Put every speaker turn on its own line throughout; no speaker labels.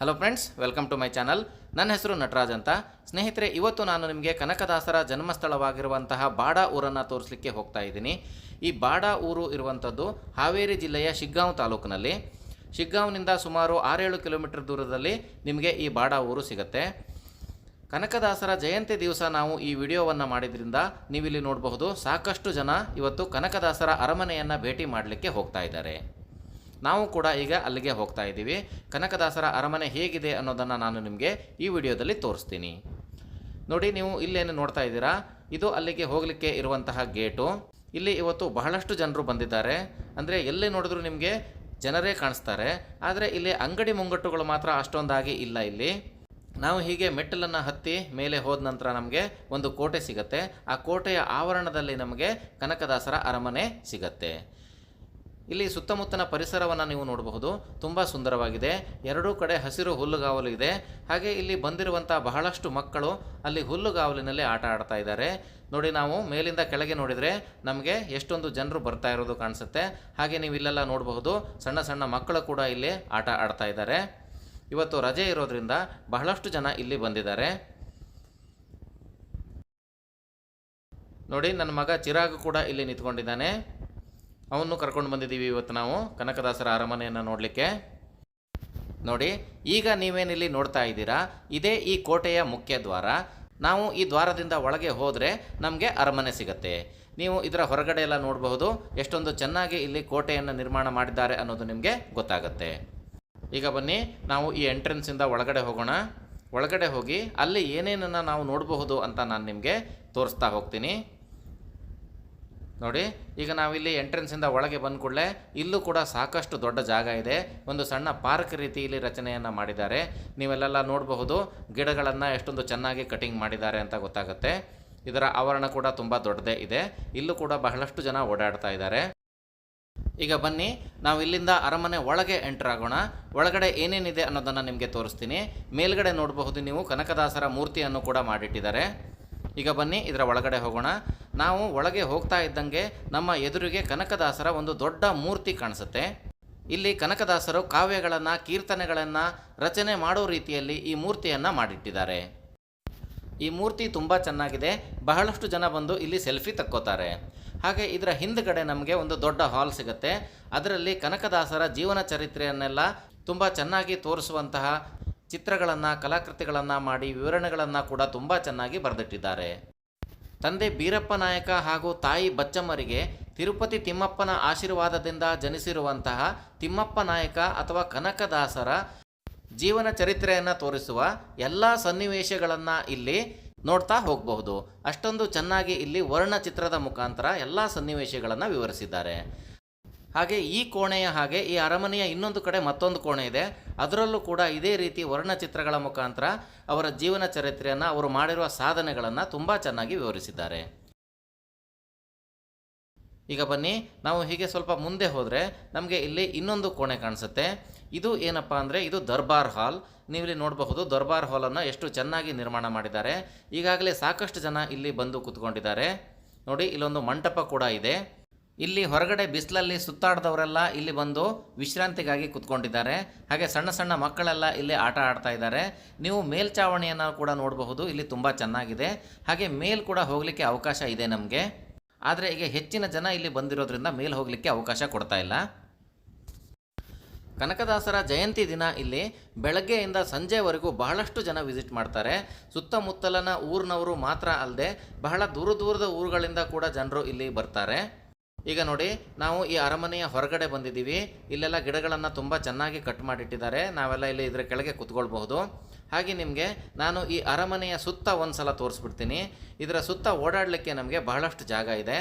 Hello friends welcome to my channel ನನ್ನ ಹೆಸರು ನಟರಾಜ್ ಅಂತ. ಸ್ನೇಹಿತರೆ, ಇವತ್ತು ನಾನು ನಿಮಗೆ ಕನಕದಾಸರ ಜನ್ಮಸ್ಥಳವಾಗಿರುವಂತಹ ಬಾಡ ಊರನ್ನು ತೋರಿಸಲಿಕ್ಕೆ ಹೋಗ್ತಾ ಇದ್ದೀನಿ. ಈ ಬಾಡ ಊರು ಇರುವಂಥದ್ದು ಹಾವೇರಿ ಜಿಲ್ಲೆಯ ಶಿಗ್ಗಾಂವ್ ತಾಲೂಕಿನಲ್ಲಿ. ಶಿಗ್ಗಾಂವ್ನಿಂದ ಸುಮಾರು ಆರೇಳು ಕಿಲೋಮೀಟರ್ ದೂರದಲ್ಲಿ ನಿಮಗೆ ಈ ಬಾಡ ಊರು ಸಿಗುತ್ತೆ. ಕನಕದಾಸರ ಜಯಂತಿ ದಿವಸ ನಾವು ಈ ವಿಡಿಯೋವನ್ನು ಮಾಡಿದ್ರಿಂದ ನೀವಿಲ್ಲಿ ನೋಡಬಹುದು ಸಾಕಷ್ಟು ಜನ ಇವತ್ತು ಕನಕದಾಸರ ಅರಮನೆಯನ್ನು ಭೇಟಿ ಮಾಡಲಿಕ್ಕೆ ಹೋಗ್ತಾ ಇದ್ದಾರೆ. ನಾವು ಕೂಡ ಈಗ ಅಲ್ಲಿಗೆ ಹೋಗ್ತಾ ಇದ್ದೀವಿ. ಕನಕದಾಸರ ಅರಮನೆ ಹೇಗಿದೆ ಅನ್ನೋದನ್ನು ನಾನು ನಿಮಗೆ ಈ ವಿಡಿಯೋದಲ್ಲಿ ತೋರಿಸ್ತೀನಿ. ನೋಡಿ, ನೀವು ಇಲ್ಲೇನು ನೋಡ್ತಾ ಇದ್ದೀರಾ? ಇದು ಅಲ್ಲಿಗೆ ಹೋಗಲಿಕ್ಕೆ ಇರುವಂತಹ ಗೇಟು. ಇಲ್ಲಿ ಇವತ್ತು ಬಹಳಷ್ಟು ಜನರು ಬಂದಿದ್ದಾರೆ. ಅಂದರೆ ಎಲ್ಲಿ ನೋಡಿದ್ರು ನಿಮಗೆ ಜನರೇ ಕಾಣಿಸ್ತಾರೆ. ಆದರೆ ಇಲ್ಲಿ ಅಂಗಡಿ ಮುಂಗಟ್ಟುಗಳು ಮಾತ್ರ ಅಷ್ಟೊಂದಾಗಿ ಇಲ್ಲ ಇಲ್ಲಿ. ನಾವು ಹೀಗೆ ಮೆಟ್ಟಲನ್ನು ಹತ್ತಿ ಮೇಲೆ ಹೋದ ನಂತರ ನಮಗೆ ಒಂದು ಕೋಟೆ ಸಿಗತ್ತೆ. ಆ ಕೋಟೆಯ ಆವರಣದಲ್ಲಿ ನಮಗೆ ಕನಕದಾಸರ ಅರಮನೆ ಸಿಗತ್ತೆ. ಇಲ್ಲಿ ಸುತ್ತಮುತ್ತಲ ಪರಿಸರವನ್ನು ನೀವು ನೋಡಬಹುದು. ತುಂಬ ಸುಂದರವಾಗಿದೆ. ಎರಡೂ ಕಡೆ ಹಸಿರು ಹುಲ್ಲುಗಾವಲು ಇದೆ. ಹಾಗೆ ಇಲ್ಲಿ ಬಂದಿರುವಂಥ ಬಹಳಷ್ಟು ಮಕ್ಕಳು ಅಲ್ಲಿ ಹುಲ್ಲುಗಾವಲಿನಲ್ಲಿ ಆಟ ಆಡ್ತಾ ಇದ್ದಾರೆ. ನೋಡಿ ನಾವು ಮೇಲಿಂದ ಕೆಳಗೆ ನೋಡಿದರೆ ನಮಗೆ ಎಷ್ಟೊಂದು ಜನರು ಬರ್ತಾ ಇರೋದು ಕಾಣಿಸುತ್ತೆ. ಹಾಗೆ ನೀವು ಇಲ್ಲೆಲ್ಲ ನೋಡಬಹುದು. ಸಣ್ಣ ಸಣ್ಣ ಮಕ್ಕಳು ಕೂಡ ಇಲ್ಲಿ ಆಟ ಆಡ್ತಾ ಇದ್ದಾರೆ. ಇವತ್ತು ರಜೆ ಇರೋದ್ರಿಂದ ಬಹಳಷ್ಟು ಜನ ಇಲ್ಲಿ ಬಂದಿದ್ದಾರೆ. ನೋಡಿ, ನನ್ನ ಮಗ ಚಿರಾಗ್ ಕೂಡ ಇಲ್ಲಿ ನಿಂತ್ಕೊಂಡಿದ್ದಾನೆ. ಅವನ್ನು ಕರ್ಕೊಂಡು ಬಂದಿದ್ದೀವಿ ಇವತ್ತು ನಾವು ಕನಕದಾಸರ ಅರಮನೆಯನ್ನು ನೋಡಲಿಕ್ಕೆ. ನೋಡಿ, ಈಗ ನೀವೇನಿಲ್ಲಿ ನೋಡ್ತಾ ಇದ್ದೀರಾ, ಇದೇ ಈ ಕೋಟೆಯ ಮುಖ್ಯ ದ್ವಾರ. ನಾವು ಈ ದ್ವಾರದಿಂದ ಒಳಗೆ ಹೋದರೆ ನಮಗೆ ಅರಮನೆ ಸಿಗತ್ತೆ. ನೀವು ಇದರ ಹೊರಗಡೆ ಎಲ್ಲ ನೋಡಬಹುದು, ಎಷ್ಟೊಂದು ಚೆನ್ನಾಗಿ ಇಲ್ಲಿ ಕೋಟೆಯನ್ನು ನಿರ್ಮಾಣ ಮಾಡಿದ್ದಾರೆ ಅನ್ನೋದು ನಿಮಗೆ ಗೊತ್ತಾಗುತ್ತೆ. ಈಗ ಬನ್ನಿ, ನಾವು ಈ ಎಂಟ್ರೆನ್ಸಿಂದ ಒಳಗಡೆ ಹೋಗೋಣ. ಒಳಗಡೆ ಹೋಗಿ ಅಲ್ಲಿ ಏನೇನನ್ನು ನಾವು ನೋಡಬಹುದು ಅಂತ ನಾನು ನಿಮಗೆ ತೋರಿಸ್ತಾ ಹೋಗ್ತೀನಿ. ನೋಡಿ, ಈಗ ನಾವಿಲ್ಲಿ ಎಂಟ್ರೆನ್ಸಿಂದ ಒಳಗೆ ಬಂದ ಕೂಡಲೇ ಇಲ್ಲೂ ಕೂಡ ಸಾಕಷ್ಟು ದೊಡ್ಡ ಜಾಗ ಇದೆ. ಒಂದು ಸಣ್ಣ ಪಾರ್ಕ್ ರೀತಿ ಇಲ್ಲಿ ರಚನೆಯನ್ನು ಮಾಡಿದ್ದಾರೆ. ನೀವೆಲ್ಲೆಲ್ಲ ನೋಡಬಹುದು, ಗಿಡಗಳನ್ನು ಎಷ್ಟೊಂದು ಚೆನ್ನಾಗಿ ಕಟಿಂಗ್ ಮಾಡಿದ್ದಾರೆ ಅಂತ ಗೊತ್ತಾಗುತ್ತೆ. ಇದರ ಆವರಣ ಕೂಡ ತುಂಬ ದೊಡ್ಡದೇ ಇದೆ. ಇಲ್ಲೂ ಕೂಡ ಬಹಳಷ್ಟು ಜನ ಓಡಾಡ್ತಾ ಇದ್ದಾರೆ. ಈಗ ಬನ್ನಿ, ನಾವು ಇಲ್ಲಿಂದ ಅರಮನೆ ಒಳಗೆ ಎಂಟರ್ ಆಗೋಣ. ಒಳಗಡೆ ಏನೇನಿದೆ ಅನ್ನೋದನ್ನು ನಿಮಗೆ ತೋರಿಸ್ತೀನಿ. ಮೇಲ್ಗಡೆ ನೋಡಬಹುದು ನೀವು ಕನಕದಾಸರ ಮೂರ್ತಿಯನ್ನು ಕೂಡ ಮಾಡಿಟ್ಟಿದ್ದಾರೆ. ಈಗ ಬನ್ನಿ, ಇದರ ಒಳಗಡೆ ಹೋಗೋಣ. ನಾವು ಒಳಗೆ ಹೋಗ್ತಾ ಇದ್ದಂಗೆ ನಮ್ಮ ಎದುರಿಗೆ ಕನಕದಾಸರ ಒಂದು ದೊಡ್ಡ ಮೂರ್ತಿ ಕಾಣಿಸುತ್ತೆ. ಇಲ್ಲಿ ಕನಕದಾಸರು ಕಾವ್ಯಗಳನ್ನು, ಕೀರ್ತನೆಗಳನ್ನು ರಚನೆ ಮಾಡೋ ರೀತಿಯಲ್ಲಿ ಈ ಮೂರ್ತಿಯನ್ನು ಮಾಡಿಟ್ಟಿದ್ದಾರೆ. ಈ ಮೂರ್ತಿ ತುಂಬ ಚೆನ್ನಾಗಿದೆ. ಬಹಳಷ್ಟು ಜನ ಬಂದು ಇಲ್ಲಿ ಸೆಲ್ಫಿ ತಕ್ಕೋತಾರೆ. ಹಾಗೆ ಇದರ ಹಿಂದ್ಗಡೆ ನಮಗೆ ಒಂದು ದೊಡ್ಡ ಹಾಲ್ ಸಿಗುತ್ತೆ. ಅದರಲ್ಲಿ ಕನಕದಾಸರ ಜೀವನ ಚರಿತ್ರೆಯನ್ನೆಲ್ಲ ತುಂಬ ಚೆನ್ನಾಗಿ ತೋರಿಸುವಂತಹ ಚಿತ್ರಗಳನ್ನು, ಕಲಾಕೃತಿಗಳನ್ನು ಮಾಡಿ ವಿವರಣೆಗಳನ್ನು ಕೂಡ ತುಂಬ ಚೆನ್ನಾಗಿ ಬರೆದಿಟ್ಟಿದ್ದಾರೆ. ತಂದೆ ಬೀರಪ್ಪ ನಾಯಕ ಹಾಗೂ ತಾಯಿ ಬಚ್ಚಮ್ಮರಿಗೆ ತಿರುಪತಿ ತಿಮ್ಮಪ್ಪನ ಆಶೀರ್ವಾದದಿಂದ ಜನಿಸಿರುವಂತಹ ತಿಮ್ಮಪ್ಪ ನಾಯಕ ಅಥವಾ ಕನಕದಾಸರ ಜೀವನ ಚರಿತ್ರೆಯನ್ನು ತೋರಿಸುವ ಎಲ್ಲ ಸನ್ನಿವೇಶಗಳನ್ನು ಇಲ್ಲಿ ನೋಡ್ತಾ ಹೋಗಬಹುದು. ಅಷ್ಟೊಂದು ಚೆನ್ನಾಗಿ ಇಲ್ಲಿ ವರ್ಣಚಿತ್ರದ ಮುಖಾಂತರ ಎಲ್ಲ ಸನ್ನಿವೇಶಗಳನ್ನು ವಿವರಿಸಿದ್ದಾರೆ. ಹಾಗೆ ಈ ಕೋಣೆಯ ಹಾಗೆ ಈ ಅರಮನೆಯ ಇನ್ನೊಂದು ಕಡೆ ಮತ್ತೊಂದು ಕೋಣೆ ಇದೆ. ಅದರಲ್ಲೂ ಕೂಡ ಇದೇ ರೀತಿ ವರ್ಣಚಿತ್ರಗಳ ಮುಖಾಂತರ ಅವರ ಜೀವನ ಚರಿತ್ರೆಯನ್ನು ಅವರು ಮಾಡಿರುವ ಸಾಧನೆಗಳನ್ನು ತುಂಬ ಚೆನ್ನಾಗಿ ವಿವರಿಸಿದ್ದಾರೆ. ಈಗ ಬನ್ನಿ, ನಾವು ಹೀಗೆ ಸ್ವಲ್ಪ ಮುಂದೆ ಹೋದರೆ ನಮಗೆ ಇಲ್ಲಿ ಇನ್ನೊಂದು ಕೋಣೆ ಕಾಣಿಸುತ್ತೆ. ಇದು ಏನಪ್ಪ ಅಂದರೆ ಇದು ದರ್ಬಾರ್ ಹಾಲ್. ನೀವಿಲ್ಲಿ ನೋಡಬಹುದು, ದರ್ಬಾರ್ ಹಾಲನ್ನು ಎಷ್ಟು ಚೆನ್ನಾಗಿ ನಿರ್ಮಾಣ ಮಾಡಿದ್ದಾರೆ. ಈಗಾಗಲೇ ಸಾಕಷ್ಟು ಜನ ಇಲ್ಲಿ ಬಂದು ಕೂತ್ಕೊಂಡಿದ್ದಾರೆ. ನೋಡಿ, ಇಲ್ಲೊಂದು ಮಂಟಪ ಕೂಡ ಇದೆ. ಇಲ್ಲಿ ಹೊರಗಡೆ ಬಿಸಿಲಲ್ಲಿ ಸುತ್ತಾಡಿದವರೆಲ್ಲ ಇಲ್ಲಿ ಬಂದು ವಿಶ್ರಾಂತಿಗಾಗಿ ಕುತ್ಕೊಂಡಿದ್ದಾರೆ. ಹಾಗೆ ಸಣ್ಣ ಸಣ್ಣ ಮಕ್ಕಳೆಲ್ಲ ಇಲ್ಲಿ ಆಟ ಆಡ್ತಾ ಇದ್ದಾರೆ. ನೀವು ಮೇಲ್ಚಾವಣಿಯನ್ನು ಕೂಡ ನೋಡಬಹುದು. ಇಲ್ಲಿ ತುಂಬ ಚೆನ್ನಾಗಿದೆ. ಹಾಗೆ ಮೇಲ್ ಕೂಡ ಹೋಗಲಿಕ್ಕೆ ಅವಕಾಶ ಇದೆ ನಮಗೆ. ಆದರೆ ಈಗ ಹೆಚ್ಚಿನ ಜನ ಇಲ್ಲಿ ಬಂದಿರೋದ್ರಿಂದ ಮೇಲ್ ಹೋಗಲಿಕ್ಕೆ ಅವಕಾಶ ಕೊಡ್ತಾ ಇಲ್ಲ. ಕನಕದಾಸರ ಜಯಂತಿ ದಿನ ಇಲ್ಲಿ ಬೆಳಗ್ಗೆಯಿಂದ ಸಂಜೆವರೆಗೂ ಬಹಳಷ್ಟು ಜನ ವಿಸಿಟ್ ಮಾಡ್ತಾರೆ. ಸುತ್ತಮುತ್ತಲಿನ ಊರಿನವರು ಮಾತ್ರ ಅಲ್ಲದೆ ಬಹಳ ದೂರ ದೂರದ ಊರುಗಳಿಂದ ಕೂಡ ಜನರು ಇಲ್ಲಿ ಬರ್ತಾರೆ. ಈಗ ನೋಡಿ, ನಾವು ಈ ಅರಮನೆಯ ಹೊರಗಡೆ ಬಂದಿದ್ದೀವಿ. ಇಲ್ಲೆಲ್ಲ ಗಿಡಗಳನ್ನು ತುಂಬ ಚೆನ್ನಾಗಿ ಕಟ್ ಮಾಡಿಟ್ಟಿದ್ದಾರೆ. ನಾವೆಲ್ಲ ಇಲ್ಲಿ ಇದರ ಕೆಳಗೆ ಕುತ್ಕೊಳ್ಬಹುದು. ಹಾಗೆ ನಿಮಗೆ ನಾನು ಈ ಅರಮನೆಯ ಸುತ್ತ ಒಂದು ಸಲ ತೋರಿಸ್ಬಿಡ್ತೀನಿ. ಇದರ ಸುತ್ತ ಓಡಾಡಲಿಕ್ಕೆ ನಮಗೆ ಬಹಳಷ್ಟು ಜಾಗ ಇದೆ.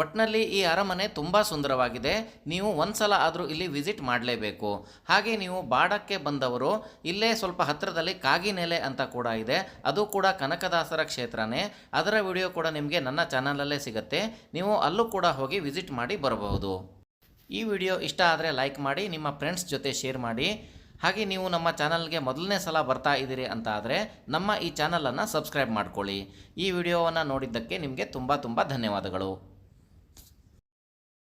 ಒಟ್ಟಿನಲ್ಲಿ ಈ ಅರಮನೆ ತುಂಬ ಸುಂದರವಾಗಿದೆ. ನೀವು ಒಂದು ಸಲ ಆದರೂ ಇಲ್ಲಿ ವಿಸಿಟ್ ಮಾಡಲೇಬೇಕು. ಹಾಗೆ ನೀವು ಬಾಡಕ್ಕೆ ಬಂದವರು ಇಲ್ಲೇ ಸ್ವಲ್ಪ ಹತ್ತಿರದಲ್ಲಿ ಕಾಗಿನೆಲೆ ಅಂತ ಕೂಡ ಇದೆ. ಅದು ಕೂಡ ಕನಕದಾಸರ ಕ್ಷೇತ್ರನೇ. ಅದರ ವಿಡಿಯೋ ಕೂಡ ನಿಮಗೆ ನನ್ನ ಚಾನಲಲ್ಲೇ ಸಿಗುತ್ತೆ. ನೀವು ಅಲ್ಲೂ ಕೂಡ ಹೋಗಿ ವಿಸಿಟ್ ಮಾಡಿ ಬರಬಹುದು. ಈ ವಿಡಿಯೋ ಇಷ್ಟ ಆದರೆ ಲೈಕ್ ಮಾಡಿ, ನಿಮ್ಮ ಫ್ರೆಂಡ್ಸ್ ಜೊತೆ ಶೇರ್ ಮಾಡಿ. ಹಾಗೆ ನೀವು ನಮ್ಮ ಚಾನಲ್ಗೆ ಮೊದಲನೇ ಸಲ ಬರ್ತಾ ಇದ್ದೀರಿ ಅಂತ ಆದರೆ ನಮ್ಮ ಈ ಚಾನಲನ್ನು ಸಬ್ಸ್ಕ್ರೈಬ್ ಮಾಡ್ಕೊಳ್ಳಿ. ಈ ವಿಡಿಯೋವನ್ನು ನೋಡಿದ್ದಕ್ಕೆ ನಿಮಗೆ ತುಂಬ ತುಂಬ ಧನ್ಯವಾದಗಳು.